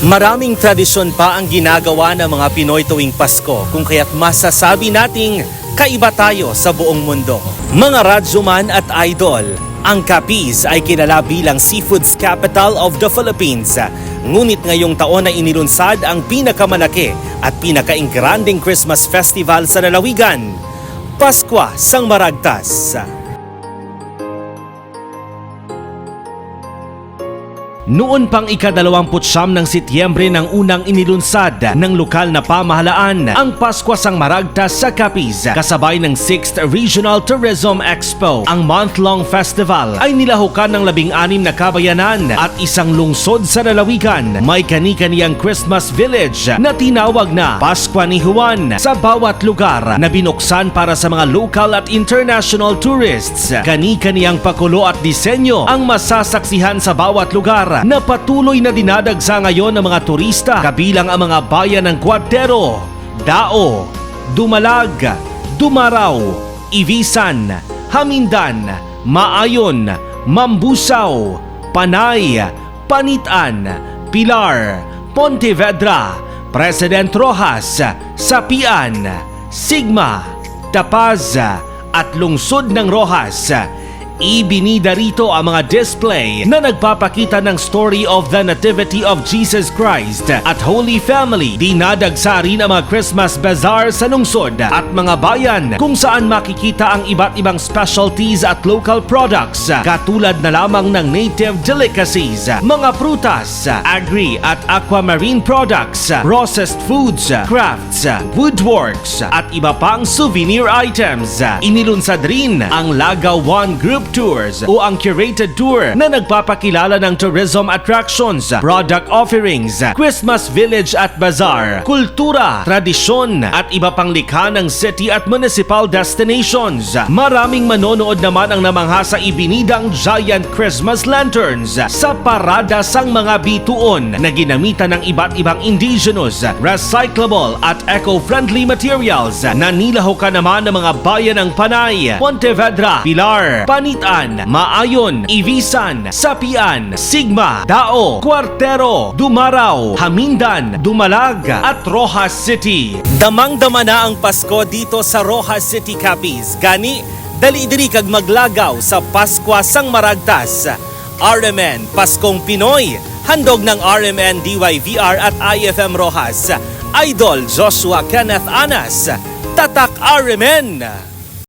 Maraming tradisyon pa ang ginagawa ng mga Pinoy tuwing Pasko kung kaya't masasabi nating kaiba tayo sa buong mundo. Mga radyoman at idol, ang Capiz ay kilala bilang Seafoods Capital of the Philippines. Ngunit ngayong taon ay inilunsad ang pinakamalaki at pinakaingranding Christmas Festival sa lalawigan, Paskwa Sang Maragtas. Noon pang ikadalawamputsyam ng Setyembre ng unang inilunsad ng lokal na pamahalaan ang Paskwa Sang Maragtas sa Capiz kasabay ng 6th Regional Tourism Expo. Ang month-long festival ay nilahukan ng labing-anim na kabayanan at isang lungsod sa lalawigan. May kani-kaniyang Christmas village na tinawag na Paskwa ni Juan sa bawat lugar na binuksan para sa mga local at international tourists. Kani-kaniyang pakulo at disenyo ang masasaksihan sa bawat lugar na patuloy na dinadagsa ngayon ng mga turista kabilang ang mga bayan ng Cuartero, Dao, Dumalag, Dumaraw, Ibisan, Hamindan, Maayon, Mambusaw, Panay, Panitan, Pilar, Pontevedra, President Rojas, Sapian, Sigma, Tapaz at lungsod ng Rojas. Ibinida rito ang mga display na nagpapakita ng story of the Nativity of Jesus Christ at Holy Family. Dinadagsa rin ang mga Christmas bazaar sa lungsod at mga bayan kung saan makikita ang iba't ibang specialties at local products katulad na lamang ng native delicacies, mga prutas, agri at aquamarine products, processed foods, crafts, woodworks at iba pang souvenir items. Inilunsad rin ang Lagaw One Group Tours o ang curated tour na nagpapakilala ng tourism attractions, product offerings, Christmas village at bazaar, kultura, tradisyon at iba pang likha ng city at municipal destinations. Maraming manonood naman ang namangha sa ibinidang giant Christmas lanterns sa parada sang mga bituon na ginamitan ng iba't ibang indigenous, recyclable at eco-friendly materials na nilahukan naman ng mga bayan ng Panay, Pontevedra, Pilar, Panitan, Maayon, Ibisan, Sapian, Sigma, Dao, Cuartero, Dumaraw, Hamindan, Dumalag at Rojas City. Damang-dama na ang Pasko dito sa Rojas City, Capiz. Gani, dali-diri kag maglagaw sa Paskwa Sang Maragtas. RMN Paskong Pinoy, handog ng RMN DYVR at IFM Rojas. Idol Joshua Kenneth Anas, Tatak RMN.